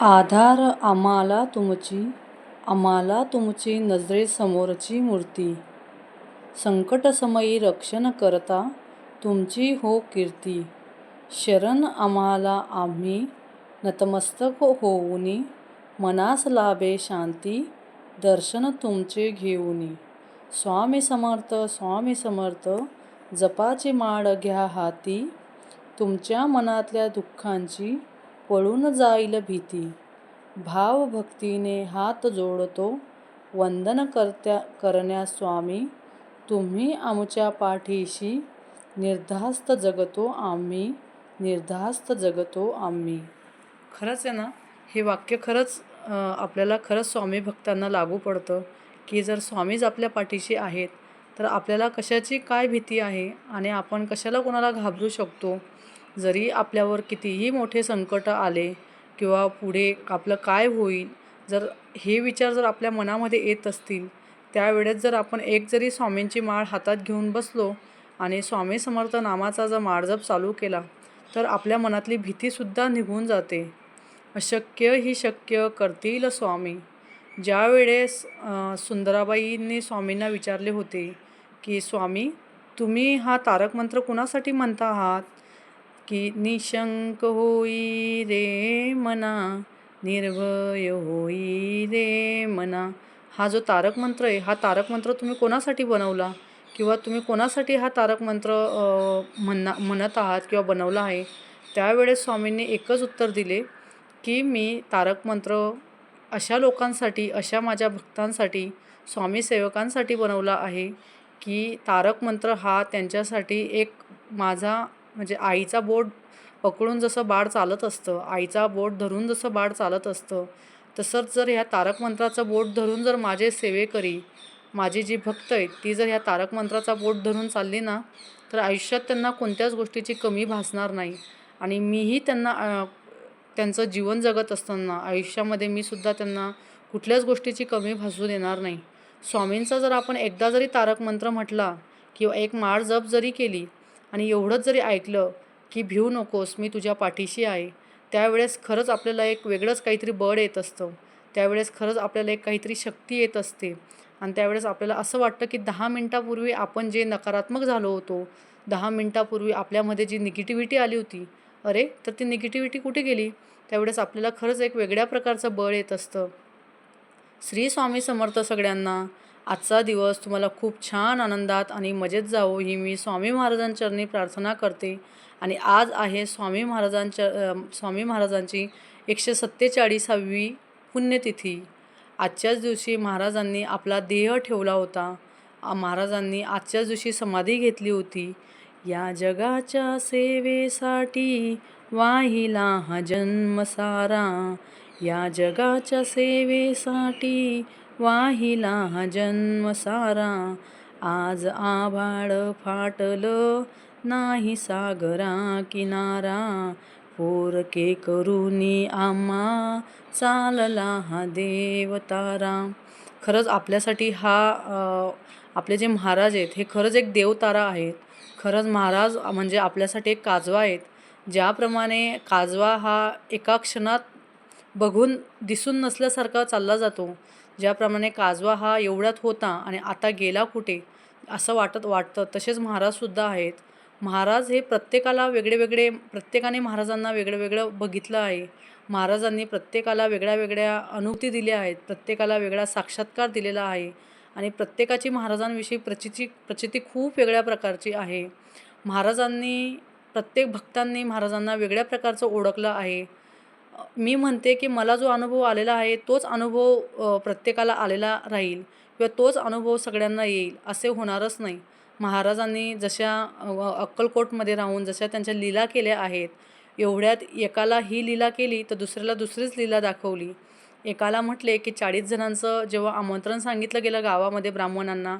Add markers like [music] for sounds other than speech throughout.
आधार आम्हाला तुमची आम्हाला तुमची नजरेसमोरची मूर्ती. संकटसमयी रक्षण करता तुमची हो कीर्ती. शरण आम्हाला आम्ही नतमस्तक होऊनी मनास लाभे शांती दर्शन तुमचे घेऊनी. स्वामी समर्थ स्वामी समर्थ जपाची माळ घ्या हाती. तुमच्या मनातल्या दुःखांची पळून जाईल भीती. भावभक्तीने हात जोडतो वंदन करत्या करण्या स्वामी तुम्ही आमच्या पाठीशी निर्धास्त जगतो आम्ही निर्धास्त जगतो आम्ही. खरंच आहे ना हे वाक्य खरंच आपल्याला खरंच स्वामी भक्तांना लागू पडतं की जर स्वामीज आपल्या पाठीशी आहेत तर आपल्याला कशाची काय भीती आहे आणि आपण कशाला कोणाला घाबरू शकतो? जरी आपल्यावर कितीही मोठे संकट आले किंवा पुढे आपलं काय होईल जर हे विचार जर आपल्या मनामध्ये येत असतील त्यावेळेस जर आपण एक जरी स्वामींची माळ हातात घेऊन बसलो आणि स्वामी समर्थ नामाचा जर माळजप चालू केला तर आपल्या मनातली भीतीसुद्धा निघून जाते. अशक्य ही शक्य करतील स्वामी. ज्या वेळेस सुंदराबाईंनी स्वामींना विचारले होते की स्वामी तुम्ही हा तारक मंत्र कुणासाठी म्हणता आहात? की निशंक होई रे मना निर्भय होई रे मना. हा जो तारक मंत्र आहे हा तारक मंत्र तुम्ही कोणासाठी बनवला? किंवा तुम्ही कोणासाठी हा तारक मंत्र म्हणा म्हणत आहात किंवा बनवला आहे? त्यावेळेस स्वामींनी एकच उत्तर दिले की मी तारक मंत्र अशा लोकांसाठी अशा माझ्या भक्तांसाठी स्वामी सेवकांसाठी बनवला आहे की तारक मंत्र हा त्यांच्यासाठी एक माझा म्हणजे आईचा बोट पकडून जसं बाळ चालत असतं आईचा बोट धरून जसं बाळ चालत असतं तसंच जर ह्या तारक मंत्राचं बोट धरून जर माझे सेवेकरी माझी जी भक्त आहेत ती जर ह्या तारक मंत्राचा बोट धरून चालली ना तर आयुष्यात त्यांना कोणत्याच गोष्टीची कमी भासणार नाही. आणि मीही त्यांना त्यांचं जीवन जगत असताना आयुष्यामध्ये मी सुद्धा त्यांना कुठल्याच गोष्टीची कमी भासू देणार नाही. स्वामींचा जर आपण एकदा जरी तारक मंत्र म्हटला किंवा एक माळ जप जरी केली आणि एवढंच जरी ऐकलं की भिऊ नकोस मी तुझ्या पाठीशी आहे. त्यावेळेस खरंच आपल्याला एक वेगळंच काहीतरी बळ येत असतं. त्यावेळेस खरंच आपल्याला एक काहीतरी शक्ती येत असते. आणि त्यावेळेस आपल्याला असं वाटतं की दहा मिनटापूर्वी आपण जे नकारात्मक झालो होतो दहा मिनटापूर्वी आपल्यामध्ये जी निगेटिव्हिटी आली होती अरे तर ती निगेटिव्हिटी कुठे गेली? त्यावेळेस आपल्याला खरंच एक वेगळ्या प्रकारचं बळ येत असतं. श्री स्वामी समर्थ सगळ्यांना आजचा दिवस तुम्हाला खूप छान आनंदात आणि मजेत जावो ही मी स्वामी महाराजांचरणी प्रार्थना करते. आणि आज आहे स्वामी महाराजांच्या स्वामी महाराजांची एकशे सत्तेचाळीसावी पुण्यतिथी. आजच्याच दिवशी महाराजांनी आपला देह ठेवला होता. महाराजांनी आजच्याच दिवशी समाधी घेतली होती. या जगाच्या सेवेसाठी वाहिला हा जन्म सारा. या जगाच्या सेवेसाठी वाहिला हा जन्म सारा. आज आभाळ फाटलं नाही सागरा किनारा. पोरके करुनी आम्हा चालला हा देवतारा. खरंच आपल्यासाठी हा आपले जे महाराज आहेत हे खरंच एक देवतारा आहेत. खरंच महाराज म्हणजे आपल्यासाठी एक काजवा आहेत. ज्याप्रमाणे काजवा हा एका क्षणात बघून दिसून नसल्यासारखा चालला जातो. ज्याप्रमाणे काजवा हा एवढ्यात होता आणि आता गेला कुठे असं वाटत वाटतं. तसेच महाराजसुद्धा आहेत. महाराज हे प्रत्येकाला वेगळे वेगळे प्रत्येकाने महाराजांना वेगळं वेगळं बघितलं आहे. महाराजांनी प्रत्येकाला वेगळ्या वेगळ्या अनुभूती दिल्या आहेत प्रत्येकाला वेगळा साक्षात्कार दिलेला आहे आणि प्रत्येकाची महाराजांविषयी प्रचिती प्रचिती खूप वेगळ्या प्रकारची आहे. महाराजांनी प्रत्येक भक्तांनी महाराजांना वेगळ्या प्रकारचं ओळखलं आहे. मी म्हणते की मला जो अनुभव आलेला आहे तोच अनुभव प्रत्येकाला आलेला राहील किंवा तोच अनुभव सगळ्यांना येईल असे होणारच नाही. महाराजांनी जशा अक्कलकोटमध्ये राहून जशा त्यांच्या लीला केल्या आहेत एवढ्यात एकाला ही लीला केली तर दुसऱ्याला दुसरीच लीला दाखवली. एकाला म्हटले की चाळीस जणांचं जेव्हा आमंत्रण सांगितलं गेलं गावामध्ये ब्राह्मणांना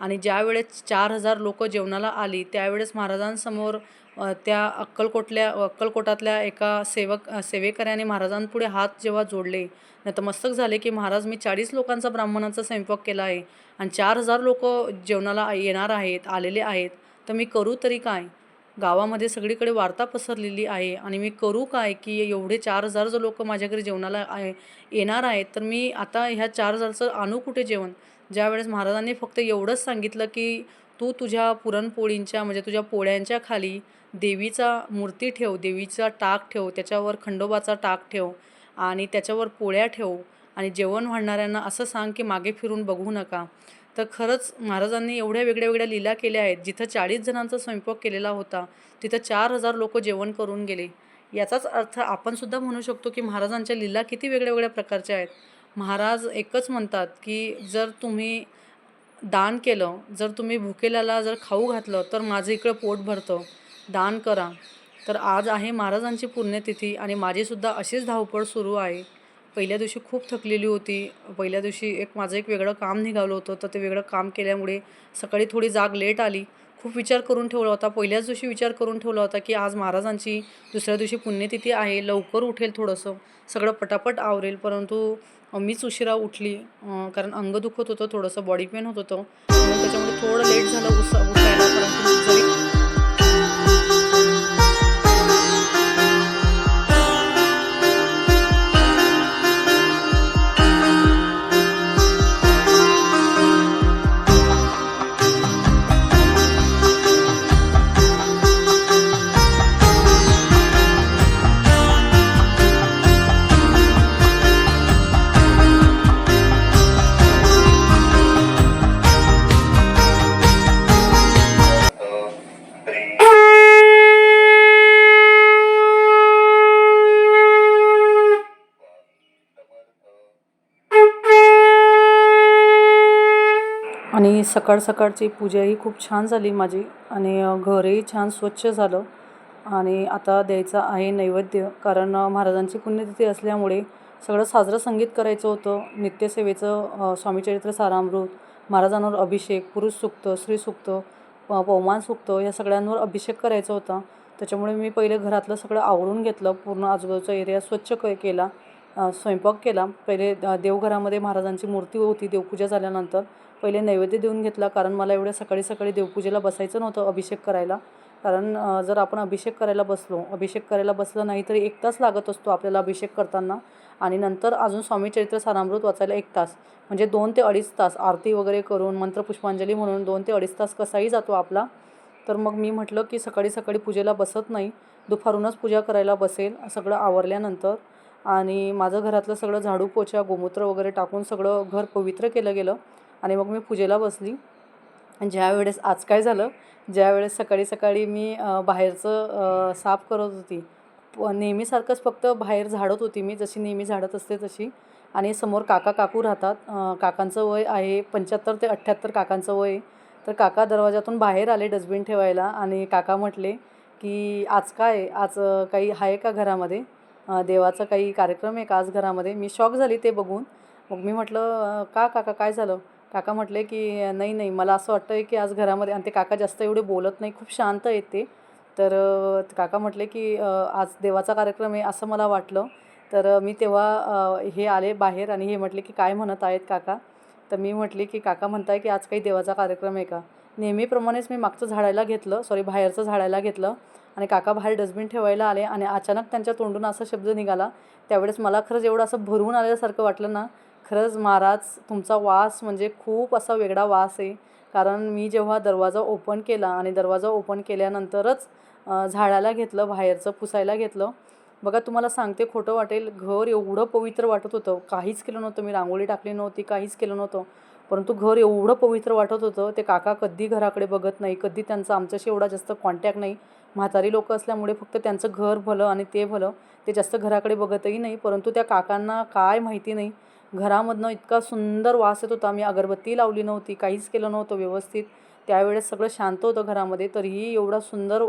आणि ज्यावेळेस चार हजार लोक जेवणाला आली त्यावेळेस महाराजांसमोर त्या अक्कलकोटल्या अक्कलकोटातल्या एका सेवक सेवेकऱ्याने महाराजांपुढे हात जेव्हा जोडले नतमस्तक झाले की महाराज मी चाळीस लोकांचा ब्राह्मणांचा स्वयंपाक केला आहे आणि चार हजार लोक जेवणाला येणार आहेत आलेले आहेत तर मी करू तरी काय? गावामध्ये सगळीकडे वार्ता पसरलेली आहे आणि मी करू काय की एवढे चार हजार जर लोक माझ्या घरी जेवणाला आहे येणार आहेत तर मी आता ह्या चार हजारचं आणू कुठे जेवण? ज्यावेळेस महाराजांनी फक्त एवढंच सांगितलं की तू तुझ्या पुरणपोळींच्या म्हणजे तुझ्या पोळ्यांच्या खाली देवीचा मूर्ती ठेव देवीचा टाक ठेव त्याच्यावर खंडोबाचा टाक ठेव आणि त्याच्यावर पोळ्या ठेव आणि जेवण वाढणाऱ्यांना असं सांग की मागे फिरून बघू नका. तर खरंच महाराजांनी एवढ्या वेगळ्या वेगळ्या लीला केल्या आहेत. जिथं चाळीस जणांचा स्वयंपाक केलेला होता तिथं चार हजार लोक जेवण करून गेले. याचाच अर्थ आपणसुद्धा म्हणू शकतो की महाराजांच्या लीला किती वेगळ्या वेगळ्या प्रकारच्या आहेत. महाराज एकच म्हणतात की जर तुम्ही दान केलं जर तुम्ही भुकेल्याला जर खाऊ घातलं तर माझं इकडं पोट भरतं. दान करा. तर आज आहे महाराजांची पुण्यतिथी आणि माझीसुद्धा अशीच धावपळ सुरू आहे. पहिल्या दिवशी खूप थकलेली होती. पहिल्या दिवशी एक माझं एक वेगळं काम निघालं होतं. तर ते वेगळं काम केल्यामुळे सकाळी थोडी जाग लेट आली. खूप विचार करून ठेवला होता. पहिल्याच दिवशी विचार करून ठेवला होता की आज महाराजांची दुसऱ्या दिवशी पुण्यतिथी आहे. लवकर उठेल थोडंसं. सगळं पटापट आवरेल. परंतु मीच उशिरा उठली. कारण अंग दुखत होतं. थोडंसं बॉडी पेन होत होतं. त्याच्यामुळे थोडं लेट झालं उस उठायला. परंतु सकाळ सकाळची पूजाही खूप छान झाली माझी आणि घरही छान स्वच्छ झालं आणि आता द्यायचं आहे नैवेद्य कारण महाराजांची पुण्यतिथी असल्यामुळे सगळं साजरं संगीत करायचं होतं. नित्यसेवेचं स्वामीचरित्र सारामृत महाराजांवर अभिषेक पुरुष सुक्त स्त्री सुक्त प पवमान सुक्त या सगळ्यांवर अभिषेक करायचा होता. त्याच्यामुळे मी पहिले घरातलं सगळं आवरून घेतलं पूर्ण आजूबाजूचा एरिया स्वच्छ क केला स्वयंपाक केला. पहिले देवघरामध्ये महाराजांची मूर्ती होती देवपूजा झाल्यानंतर. पहिले नैवेद्य देऊन घेतला कारण मला एवढ्या सकाळी सकाळी देवपूजेला बसायचं नव्हतं अभिषेक करायला. कारण जर आपण अभिषेक करायला बसलो अभिषेक करायला बसलं नाही तर एक तास लागत असतो आपल्याला अभिषेक करताना. आणि नंतर अजून स्वामी चरित्र सारामृत वाचायला एक तास म्हणजे दोन ते अडीच तास. आरती वगैरे करून मंत्रपुष्पांजली म्हणून दोन ते अडीच तास कसाही जातो आपला. तर मग मी म्हटलं की सकाळी सकाळी पूजेला बसत नाही दुपारूनच पूजा करायला बसेल सगळं आवरल्यानंतर. आणि माझं घरातलं सगळं झाडू पोछा गोमूत्र वगैरे टाकून सगळं घर पवित्र केलं गेलं. आणि मग मी पूजेला बसली. ज्यावेळेस ज्या वेळेस आज काय झालं ज्या वेळेस सकाळी सकाळी मी बाहेरचं साफ करत होती नेहमीसारखंच फक्त बाहेर झाडत होती मी जशी नेहमी झाडत असते तशी. आणि समोर काका काकू राहतात काकांचं वय आहे पंच्याहत्तर ते अठ्ठ्याहत्तर काकांचं वय. आहे. तर काका दरवाजातून बाहेर आले डस्टबिन ठेवायला आणि काका म्हटले की आज काय? आज काही आहे का घरामध्ये? देवाचं देवाचा काही कार्यक्रम आहे का आज घरामध्ये? मी शॉक झाली ते बघून. मग मी म्हटलं का काका? काय झालं? काका म्हटले की नाही नाही मला असं वाटतं आहे की आज घरामध्ये आणि ते काका जास्त एवढे बोलत नाही खूप शांत आहेत ते. तर काका म्हटले की आज देवाचा कार्यक्रम आहे असं मला वाटलं. तर मी तेव्हा हे आले बाहेर आणि हे म्हटले की काय म्हणत आहेत काका? तर मी म्हटले की काका म्हणताय की आज काही देवाचा कार्यक्रम आहे का? नेहमीप्रमाणेच मी मागचं झाडायला घेतलं सॉरी बाहेरचं झाडायला घेतलं आणि काका बाहेर डस्टबिन ठेवायला आले आणि अचानक त्यांच्या तोंडून असा शब्द निघाला. त्यावेळेस मला खरंच एवढं असं भरून आल्यासारखं वाटलं ना खरंच महाराज तुमचा वास म्हणजे खूप असा वेगळा वास आहे. कारण मी जेव्हा दरवाजा ओपन केला आणि दरवाजा ओपन केल्यानंतरच झाडाला घेतलं बाहेरचं पुसायला घेतलं. बघा तुम्हाला सांगते खोटं वाटेल घर एवढं पवित्र वाटत होतं. काहीच केलं नव्हतं मी रांगोळी टाकली नव्हती काहीच केलं नव्हतं. परंतु घर एवढं पवित्र वाटत होतं ते काका कधी घराकडे बघत नाही कधी त्यांचं आमच्याशी एवढा जास्त कॉन्टॅक्ट नाही. म्हातारी लोक असल्यामुळे फक्त त्यांचं घर भलं आणि ते भलं ते जास्त घराकडे बघतही नाही. परंतु त्या काकांना काय माहिती नाही घरामधनं इतका सुंदर वास येत होता. मी अगरबत्ती लावली नव्हती काहीच केलं नव्हतं व्यवस्थित. त्यावेळेस सगळं शांत होतं घरामध्ये. तरीही एवढा सुंदर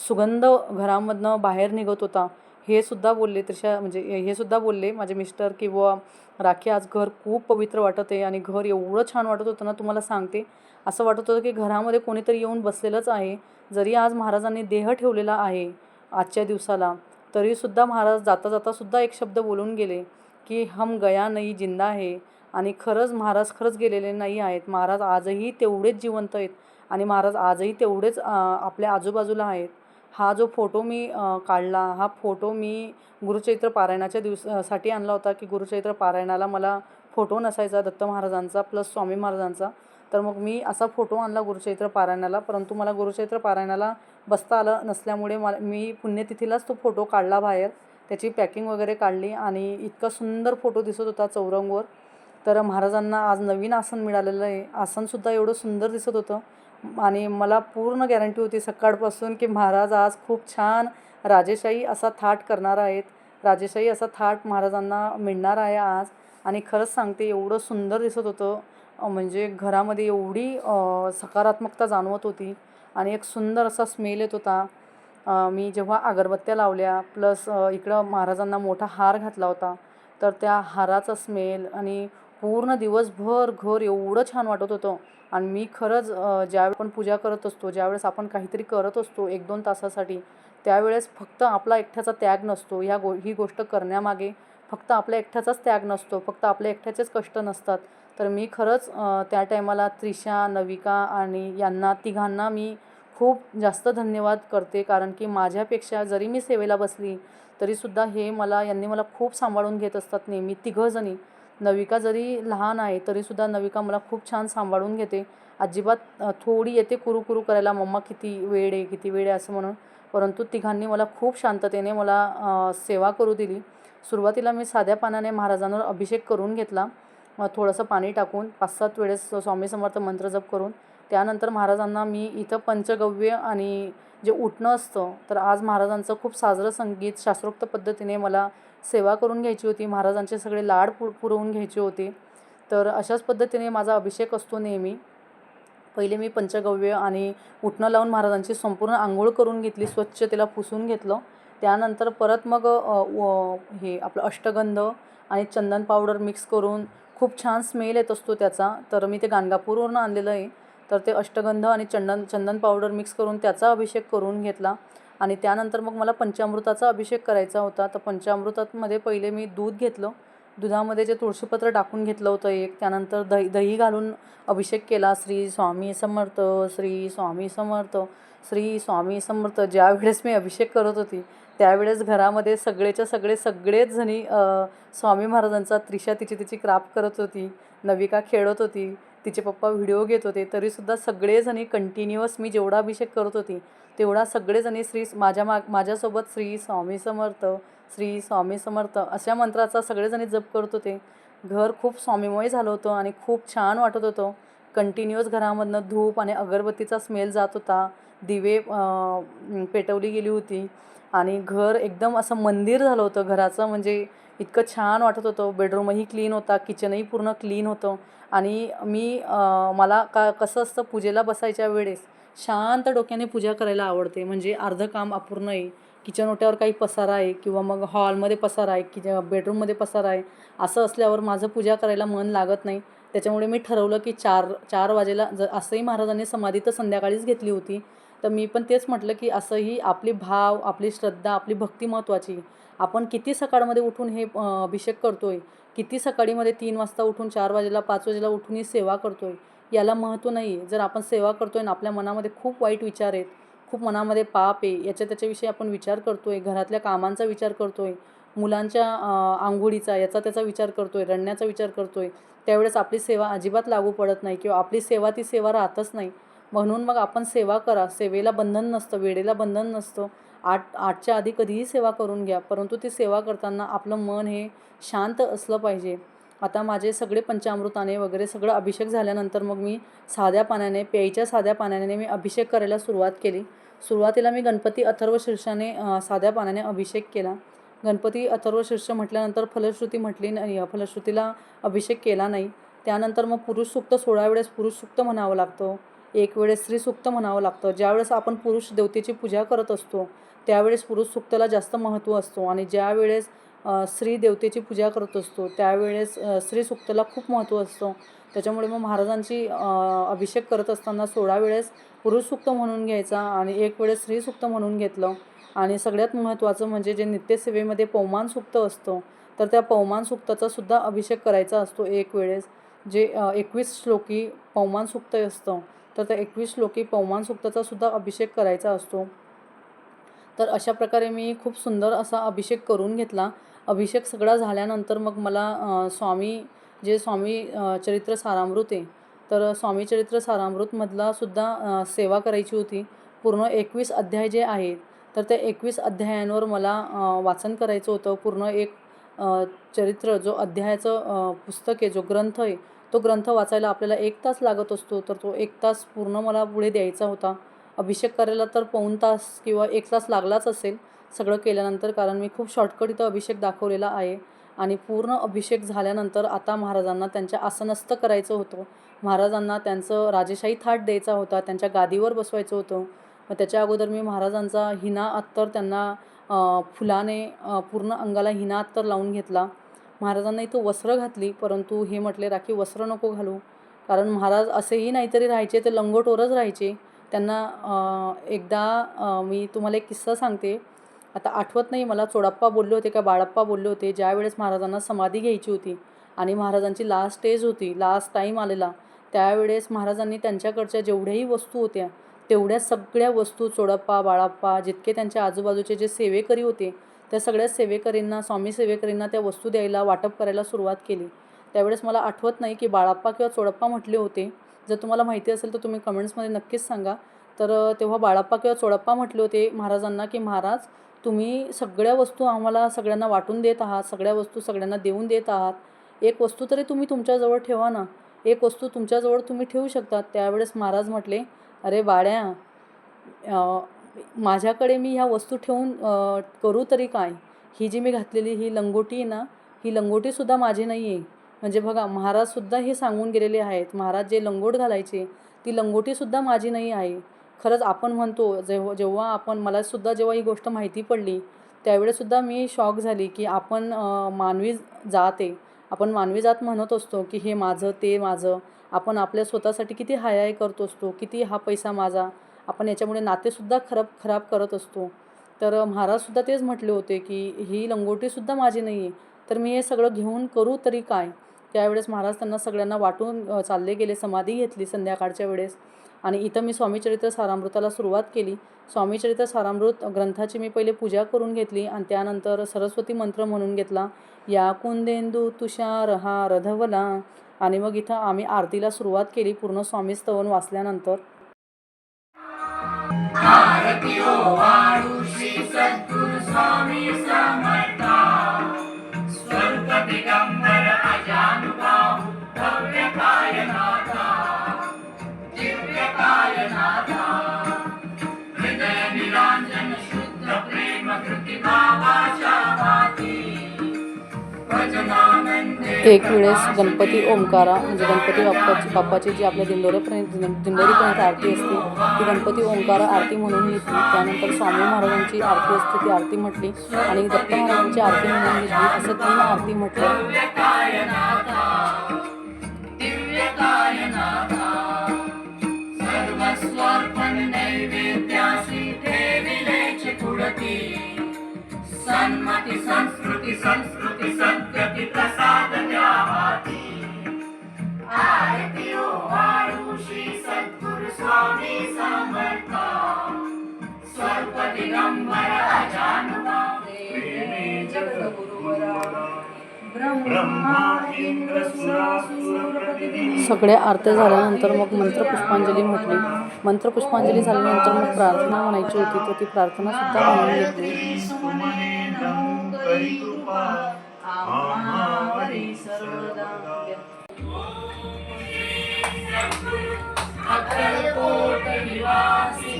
सुगंध घरामधनं बाहेर निघत होता. हे सुद्धा बोलले त्रिशा म्हणजे हे सुद्धा बोलले माझे मिस्टर की बुवा राखी आज घर खूप पवित्र वाटत आहे आणि घर एवढं छान वाटत होतं ना तुम्हाला सांगते. असं वाटत होतं की घरामध्ये कोणीतरी येऊन बसलेलंच आहे. जरी आज महाराजांनी देह ठेवलेला आहे आजच्या दिवसाला तरीसुद्धा महाराज जाता जाता सुद्धा एक शब्द बोलून गेले. की हम गया नाही जिंदा आहे आणि खरंच महाराज खरंच गेलेले नाही आहेत. महाराज आजही तेवढेच जिवंत आहेत आणि महाराज आजही तेवढेच आपल्या आजूबाजूला आहेत. हा जो फोटो मी काढला हा फोटो मी गुरुचैत्र पारायणाच्या दिवसासाठी आणला होता की गुरुचैत्र पारायणाला मला फोटो नसायचा दत्त महाराजांचा प्लस स्वामी महाराजांचा. तर मग मी असा फोटो आणला गुरुचैत्र पारायणाला परंतु मला गुरुचैत्र पारायणाला बसता आलं नसल्यामुळे मला मी पुण्यतिथीलाच तो फोटो काढला बाहेर. त्याची पॅकिंग वगैरे काढली आणि इतका सुंदर फोटो दिसत होता चौरंगवर. तर महाराजांना आज नवीन आसन मिळालेलं आहे. आसनसुद्धा एवढं सुंदर दिसत होतं. आणि मला पूर्ण गॅरंटी होती सकाळपासून की महाराज आज खूप छान राजेशाही असा थाट करणार आहेत. राजेशाही असा थाट महाराजांना मिळणार आहे आज. आणि खरंच सांगते एवढं सुंदर दिसत होतं. म्हणजे घरामध्ये एवढी सकारात्मकता जाणवत होती. आणि एक सुंदर असा स्मेल येत होता. मी जेव्हा अगरबत्त्या लावल्या प्लस इकडं महाराजांना मोठा हार घातला होता तर त्या हाराचा स्मेल आणि पूर्ण दिवसभर घर एवढं छान वाटत होतं. आणि मी खरंच ज्यावेळेस ज्यावेळी आपण पूजा करत असतो ज्यावेळेस आपण काहीतरी करत असतो एक दोन तासासाठी त्यावेळेस फक्त आपला एकट्याचा त्याग नसतो. ह्या गो ही गोष्ट करण्यामागे फक्त आपल्या एकट्याचाच त्याग नसतो फक्त आपल्या एकट्याचेच कष्ट नसतात. तर मी खरंच त्या टायमाला त्रिशा नविका आणि यांना तिघांना मी खूप जास्त धन्यवाद करते कारण की माझ्यापेक्षा जरी मी सेवेला बसली तरीसुद्धा हे मला यांनी मला खूप सांभाळून घेत असतात नेहमी तिघंजणी. नविका जरी लहान आहे तरीसुद्धा नविका मला खूप छान सांभाळून घेते. अजिबात थोडी येते कुरू कुरू करायला मम्मा किती वेळ आहे किती वेळ आहे असं म्हणून. परंतु तिघांनी मला खूप शांततेने मला सेवा करू दिली. सुरुवातीला मी साध्या पानाने महाराजांवर अभिषेक करून घेतला. थोडंसं पाणी टाकून पाच सात वेळेस स्वामी समर्थ मंत्र जप करून त्यानंतर महाराजांना मी इथं पंचगव्य आणि जे उठणं असतं तर आज महाराजांचं खूप साजरं संगीत शास्त्रोक्त पद्धतीने मला सेवा करून घ्यायची होती. महाराजांचे सगळे लाड पु पुरवून घ्यायचे होते. तर अशाच पद्धतीने माझा अभिषेक असतो नेहमी. पहिले मी पंचगव्य आणि उठणं लावून महाराजांची संपूर्ण आंघोळ करून घेतली स्वच्छ तिला पुसून घेतलं. त्यानंतर परत मग व हे आपलं अष्टगंध आणि चंदन पावडर मिक्स करून खूप छान स्मेल येत असतो त्याचा. तर मी ते गाणगापूरवरून आणलेलं आहे. तर ते अष्टगंध आणि चंदन चंदन पावडर मिक्स करून त्याचा अभिषेक करून घेतला. आणि त्यानंतर मग मला पंचामृताचा अभिषेक करायचा होता. तर पंचामृतामध्ये पहिले मी दूध घेतलं. दुधामध्ये जे तुळशीपत्र टाकून घेतलं होतं एक त्यानंतर दही दही घालून अभिषेक केला. श्री स्वामी समर्थ श्री स्वामी समर्थ श्री स्वामी समर्थ. ज्यावेळेस मी अभिषेक करत होती त्यावेळेस घरामध्ये सगळेच्या सगळे सगळेच जणी स्वामी महाराजांचा त्रिशा तिची तिची क्राप करत होती. नविका खेळत होती. तिचे पप्पा व्हिडिओ घेत होते तरीसुद्धा सगळेजणी कंटिन्युअस मी जेवढा अभिषेक करत होती तेवढा सगळेजणी श्री माझ्या माग माझ्यासोबत श्री स्वामी समर्थ श्री स्वामी समर्थ अशा मंत्राचा सगळेजणी जप करत होते. घर खूप स्वामीमय झालं होतं आणि खूप छान वाटत होतं. कंटिन्युअस घरामधनं धूप आणि अगरबत्तीचा स्मेल जात होता. दिवे पेटवली गेली होती आणि घर एकदम असं मंदिर झालं होतं घराचं म्हणजे इतकं छान वाटत होतं. बेडरूमही क्लीन होता किचनही पूर्ण क्लीन होतं. आणि मी मला का कसं असतं पूजेला बसायच्या वेळेस शांत डोक्याने पूजा करायला आवडते. म्हणजे अर्धं काम अपूर्ण आहे. किचन ओट्यावर काही पसारा आहे किंवा मग हॉलमध्ये पसारा आहे की बेडरूममध्ये पसारा आहे असं असल्यावर माझं पूजा करायला मन लागत नाही. त्याच्यामुळे मी ठरवलं की चार चार वाजेला ज असंही महाराजांनी समाधी तर संध्याकाळीच घेतली होती. तर मी पण तेच म्हटलं की असंही आपली भाव आपली श्रद्धा आपली भक्ती महत्त्वाची आपण किती सकाळमध्ये उठून हे अभिषेक करतो आहे किती सकाळीमध्ये तीन वाजता उठून चार वाजेला पाच वाजेला उठून ही सेवा आहे याला महत्त्व नाही आहे जर आपण सेवा करतो आहे आणि आपल्या मनामध्ये खूप वाईट विचार आहेत खूप मनामध्ये पाप आहे याच्या त्याच्याविषयी आपण विचार करतो आहे घरातल्या कामांचा विचार करतो आहे मुलांच्या आंघोळीचा याचा त्याचा विचार करतो आहे रडण्याचा विचार करतो आहे त्यावेळेस आपली सेवा अजिबात लागू पडत नाही किंवा आपली सेवा ती सेवा राहतच नाही. म्हणून मग आपण सेवा करा. सेवेला बंधन नसतं वेळेला बंधन नसतं. आठ आठच्या आधी कधीही सेवा करून घ्या परंतु ती सेवा करताना आपलं मन हे शांत असलं पाहिजे. आता माझे सगळे पंचामृताने वगैरे सगळं अभिषेक झाल्यानंतर मग मी साध्या पाण्याने प्यायच्या साध्या पाण्याने मी अभिषेक करायला सुरुवात केली. सुरुवातीला मी गणपती अथर्व शीर्षाने साध्या पाण्याने अभिषेक केला. गणपती अथर्व शीर्ष म्हटल्यानंतर फलश्रुती म्हटली नाही फलश्रुतीला अभिषेक केला नाही. त्यानंतर मग पुरुष सुक्त सोळा वेळेस पुरुष सुक्त म्हणावं लागतं. एक वेळेस स्त्री सुक्त म्हणावं लागतं. ज्यावेळेस आपण पुरुष देवतेची पूजा करत असतो त्यावेळेस पुरुष सुक्तला जास्त महत्त्व असतो आणि ज्यावेळेस स्त्री देवतेची पूजा करत असतो त्यावेळेस अ, स्त्री सुक्तला खूप महत्त्व असतं. त्याच्यामुळे मग महाराजांची अभिषेक करत असताना सोळा वेळेस पुरुष सुक्त म्हणून घ्यायचा आणि एक वेळेस स्त्री सुक्त म्हणून घेतलं. आणि सगळ्यात महत्त्वाचं म्हणजे जे नित्यसेवेमध्ये पौमान सुक्त असतं तर त्या पौमान सुक्ताचा सुद्धा अभिषेक करायचा असतो एक वेळेस. जे एकवीस श्लोकी पौमान सुक्त असतं तर त्या एकवीस श्लोकी पवमान सुक्ताचा सुद्धा अभिषेक करायचा असतो. तर अशा प्रकारे मी खूप सुंदर असा अभिषेक करून घेतला. अभिषेक सगळा झाल्यानंतर मग मला स्वामी जे स्वामी चरित्र सारामृत आहे तर स्वामी चरित्र सारामृतमधला सुद्धा सेवा करायची होती. पूर्ण एकवीस अध्याय जे आहेत तर त्या एकवीस अध्यायांवर मला वाचन करायचं होतं. पूर्ण एक चरित्र जो अध्यायाचं पुस्तक आहे जो ग्रंथ आहे तो ग्रंथ वाचायला आपल्याला एक तास लागत असतो. तर तो एक तास पूर्ण मला पुढे द्यायचा होता. अभिषेक करायला तर पाऊण तास किंवा एक तास लागलाच असेल सगळं केल्यानंतर कारण मी खूप शॉर्टकट इथं अभिषेक दाखवलेला आहे. आणि पूर्ण अभिषेक झाल्यानंतर आता महाराजांना त्यांच्या आसनस्थ करायचं होतं. महाराजांना त्यांचं राजेशाही थाट द्यायचा होता त्यांच्या गादीवर बसवायचं होतं. मग त्याच्या अगोदर मी महाराजांचा हिना अत्तर त्यांना फुलाने पूर्ण अंगाला हिना अत्तर लावून घेतला. महाराजांना इथं वस्त्र घातली परंतु हे म्हटले राखी वस्त्र नको घालू. कारण महाराज असेही नाहीतरी राहायचे ते लंगोटोरच राहायचे. त्यांना एकदा मी तुम्हाला एक किस्सा सांगते. आता आठवत नाही मला चोडाप्पा बोलले होते का बाळप्पा बोलले होते ज्यावेळेस महाराजांना समाधी घ्यायची होती आणि महाराजांची लास्ट स्टेज होती लास्ट टाईम आलेला त्यावेळेस महाराजांनी त्यांच्याकडच्या जेवढ्याही वस्तू होत्या तेवढ्या सगळ्या वस्तू चोडप्पा बाळाप्पा जितके त्यांच्या आजूबाजूचे जे सेवेकरी होते त्या सगळ्या सेवेकरींना स्वामी सेवेकरींना त्या वस्तू द्यायला वाटप करायला सुरुवात केली. त्यावेळेस मला आठवत नाही की बाळाप्पा किंवा चोडप्पा म्हटले होते जर तुम्हाला माहिती असेल तर तुम्ही कमेंट्समध्ये नक्कीच सांगा. तर तेव्हा बाळाप्पा किंवा चोडप्पा म्हटले होते महाराजांना की महाराज तुम्ही सगळ्या वस्तू आम्हाला सगळ्यांना वाटून देत आहात सगळ्या वस्तू सगळ्यांना देऊन देत आहात. एक वस्तू तरी तुम्ही तुमच्याजवळ ठेवा ना. एक वस्तू तुमच्याजवळ तुम्ही ठेवू शकता. त्यावेळेस महाराज म्हटले अरे बाळ्या माझ्याकडे मी ह्या वस्तू ठेवून करू तरी काय? ही जी मी घातलेली ही लंगोटी आहे ना ही लंगोटीसुद्धा माझी नाही आहे म्हणजे बघा महाराजसुद्धा हे सांगून गेलेले आहेत. महाराज जे लंगोट घालायचे ती लंगोटीसुद्धा माझी नाही आहे खरंच आपण म्हणतो जेव्हा जेव्हा आपण मलासुद्धा जेव्हा ही गोष्ट माहिती पडली त्यावेळेसुद्धा मी शॉक झाली की आपण मानवी जात आहे. आपण मानवी जात म्हणत असतो की हे माझं ते माझं. आपण आपल्या स्वतःसाठी किती हाय करत असतो किती हा पैसा माझा. आपण याच्यामुळे नातेसुद्धा खराब खराब करत असतो. तर महाराजसुद्धा तेच म्हटले होते की ही लंगोटीसुद्धा माझी नाही आहे तर मी हे सगळं घेऊन करू तरी काय? त्यावेळेस महाराज त्यांना सगळ्यांना वाटून चालले गेले समाधी घेतली संध्याकाळच्या वेळेस. आणि इथं मी स्वामीचरित्र सारामृताला सुरुवात केली. स्वामीचरित्र सारामृत ग्रंथाची मी पहिले पूजा करून घेतली आणि त्यानंतर सरस्वती मंत्र म्हणून घेतला. या कुंदेंदू तुषार हा रधवला. आणि मग इथं आम्ही आरतीला सुरुवात केली पूर्ण स्वामी स्तवन वाचल्यानंतर. एक वेळेस गणपती ओंकारा म्हणजे गणपती बाप्पाची बाप्पाची जी आपल्या दिंडोरेपर्यंत दिंडोरीपर्यंत आरती असते ती गणपती ओंकारा आरती म्हणून घेतली त्यानंतर स्वामी महाराजांची आरती असते ती आरती म्हटली आणि दत्त महाराजांची आरती म्हणून घेतली. असं तीन आरती म्हटलं. संस्कृती संस्कृती प्रसाद आरती ओ सद्गुरु स्वामी समर्था. स्वल्प दिगंबर सगळ्या आरत्या झाल्यानंतर मग मंत्रपुष्पांजली म्हटली. मंत्रपुष्पांजली झाल्यानंतर मग प्रार्थना म्हणायची होती. तर ती प्रार्थना सुद्धा म्हणून घेतली. आम्हावरी सर्वदा अक्कलकोट निवासी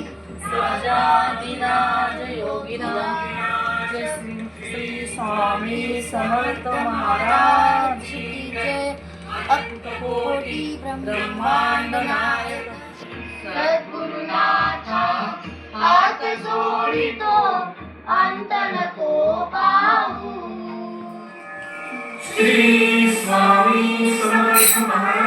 राजाधिराज योगिराज श्री स्वामी समर्थ महाराज की जय। अक्कलकोटी ब्रह्मांड नायक सद्गुरुनाथा हात जोडितो अंत नको पाहू श्री स्वामी समर्थ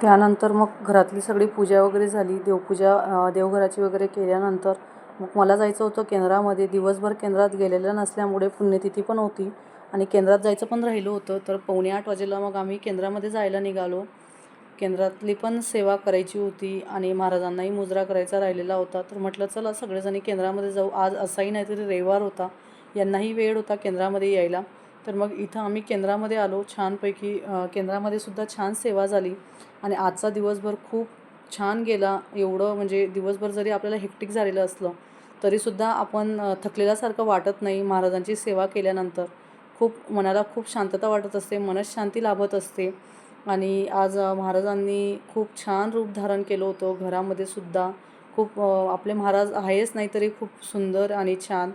त्यानंतर मग घरातली सगळी पूजा वगैरे झाली. देवपूजा देवघराची वगैरे केल्यानंतर मग मला जायचं होतं केंद्रामध्ये. दिवसभर केंद्रात गेलेलं नसल्यामुळे पुण्यतिथी पण होती आणि केंद्रात जायचं पण राहिलं होतं. तर पावणे आठ वाजेला मग आम्ही केंद्रामध्ये जायला निघालो. केंद्रातली पण सेवा करायची होती आणि महाराजांनाही मुजरा करायचा राहिलेला होता. तर म्हटलं चला सगळेजणी केंद्रामध्ये जाऊ. आज असाही नाहीतरी रविवार होता. यांनाही वेळ होता केंद्रामध्ये यायला. तर मग इथं आम्ही केंद्रामध्ये आलो. छानपैकी केंद्रामध्ये सुद्धा छान सेवा झाली. आणि आजचा दिवसभर खूप छान गेला. एवढं म्हणजे दिवसभर जरी आपल्याला हेक्टिक झालेलं असलं तरीसुद्धा आपण थकलेल्यासारखं वाटत नाही महाराजांची सेवा केल्यानंतर. खूप मनाला खूप शांतता वाटत असते मनशांती लाभत असते. आणि आज महाराजांनी खूप छान रूप धारण केलं होतं. घरामध्ये सुद्धा खूप आपले महाराज आहेच नाही तरी खूप सुंदर आणि छान.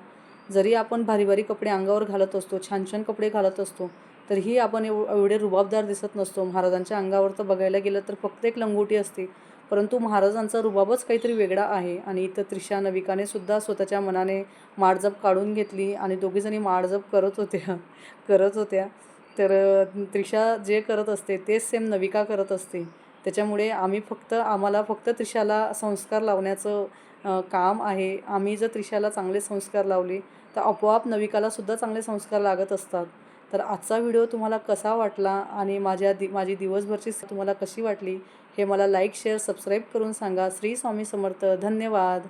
जरी आपण भारी भारी कपडे अंगावर घालत असतो छान छान कपडे घालत असतो तरीही आपण एव एवढे रुबाबदार दिसत नसतो. महाराजांच्या अंगावर तर बघायला गेलं तर फक्त एक लंगोटी असते. परंतु महाराजांचा रुबाबच काहीतरी वेगळा आहे आणि इथं त्रिशा नविकाने सुद्धा स्वतःच्या मनाने माळजप काढून घेतली आणि दोघीजणी माळजप करत होत्या. [laughs] करत होत्या. तर त्रिशा जे करत असते तेच सेम नविका करत असते. त्याच्यामुळे आम्ही फक्त आम्हाला फक्त त्रिशाला संस्कार लावण्याचं काम आहे. आम्ही जर त्रिशाला चांगले संस्कार लावले तर आपोआप नविकालासुद्धा चांगले संस्कार लागत असतात. तर आजचा व्हिडिओ तुम्हाला कसा वाटला आणि माझ्या दि माझी दिवसभरची तुम्हाला कशी वाटली हे मला लाईक शेअर सबस्क्राईब करून सांगा. श्री स्वामी समर्थ. धन्यवाद.